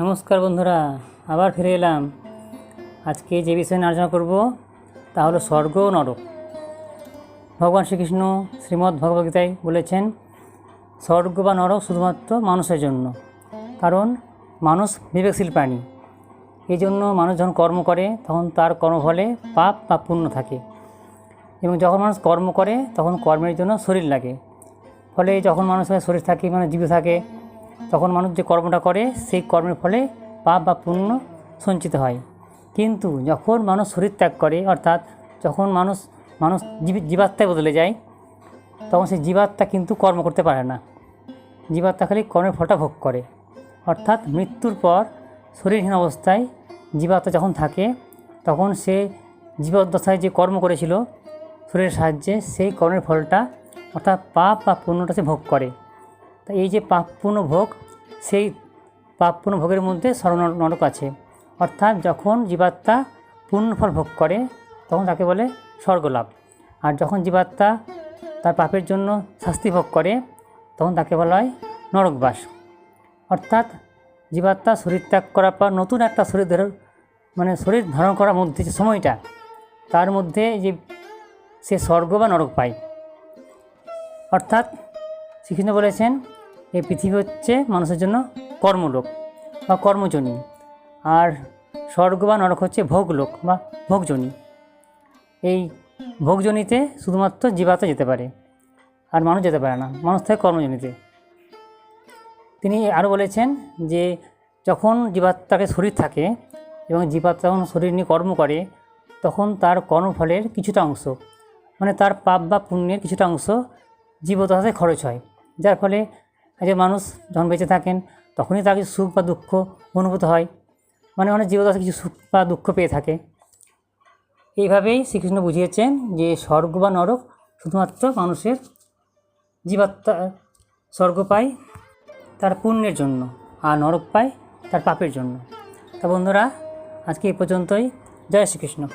নমস্কার বন্ধুরা, আবার ফিরে এলাম। আজকে যে বিষয়ে আলোচনা করব, তা হলো স্বর্গ ও নরক। ভগবান শ্রীকৃষ্ণ শ্রীমদ্ ভগবদ্গীতায় বলেছেন, স্বর্গ বা নরক শুধুমাত্র মানুষের জন্য, কারণ মানুষ বিবেকশীল প্রাণী। এই জন্য মানুষ যখন কর্ম করে, তখন তার কর্মফলে পাপ বা পুণ্য থাকে। এবং যখন মানুষ কর্ম করে, তখন কর্মের জন্য শরীর লাগে। ফলে যখন মানুষের শরীর থাকে মানে জীবিত থাকে তখন মানুষ যে কর্মটা করে, সেই কর্মের ফলে পাপ বা পুণ্য সঞ্চিত হয়। কিন্তু যখন মানুষ শরীর ত্যাগ করে, অর্থাৎ যখন মানুষ মানুষ জীবি- জীবাত্মায় বদলে যায়, তখন সেই জীবাত্মা কিন্তু কর্ম করতে পারে না। জীবাত্মা খালি কর্মের ফলটা ভোগ করে। অর্থাৎ মৃত্যুর পর শরীরহীন অবস্থায় জীবাত্মা যখন থাকে, তখন সে জীবদ্দশায় যে কর্ম করেছিল, শরীরের সাহায্যে সেই কর্মের ফলটা, অর্থাৎ পাপ বা পুণ্যটা সে ভোগ করে। তা এই যে পাপ পুণ্য ভোগ, সেই পাপ পুণ্য ভোগের মধ্যে স্বর্ণ নরক আছে। অর্থাৎ যখন জীবাত্মা পুণ্যফল ভোগ করে, তখন তাকে বলে স্বর্গলাভ। আর যখন জীবাত্মা তার পাপের জন্য শাস্তি ভোগ করে, তখন তাকে বলা হয় নরকবাস। অর্থাৎ জীবাত্মা শরীর ত্যাগ করার পর নতুন একটা শরীর ধরে মানে শরীর ধারণ করার মধ্যে যে সময়টা, তার মধ্যে যে সে স্বর্গ বা নরক পায়। অর্থাৎ শ্রীকৃষ্ণ বলেছেন এই পৃথিবী হচ্ছে মানুষের জন্য কর্মলোক বা কর্মজনী। আর স্বর্গ বা নরক হচ্ছে ভোগলোক বা ভোগজনী। এই ভোগজনীতে শুধুমাত্র জীবাত্মা যেতে পারে, আর মানুষ যেতে পারে না, মানুষ থাকে কর্মজনীতে। তিনি আরও বলেছেন যে, যখন জীবাত্মাকে শরীর থাকে এবং জীবাত্মা যখন শরীর নিয়ে কর্ম করে, তখন তার কর্মফলের কিছুটা অংশ মানে তার পাপ বা পুণ্যের কিছুটা অংশ জীবদশাতে খরচ হয়। যার ফলে যে মানুষ যখন বেঁচে থাকেন, তখনই তার কিছু সুখ বা দুঃখ অনুভূত হয়। মানে অনেক জীবদশা কিছু সুখ বা দুঃখ পেয়ে থাকে। এইভাবেই শ্রীকৃষ্ণ বুঝিয়েছেন যে স্বর্গ বা নরক শুধুমাত্র মানুষের জীবাত্মা, স্বর্গ পায় তার পুণ্যের জন্য, আর নরক পায় তার পাপের জন্য। তা বন্ধুরা, আজকে এই পর্যন্তই। জয় শ্রীকৃষ্ণ।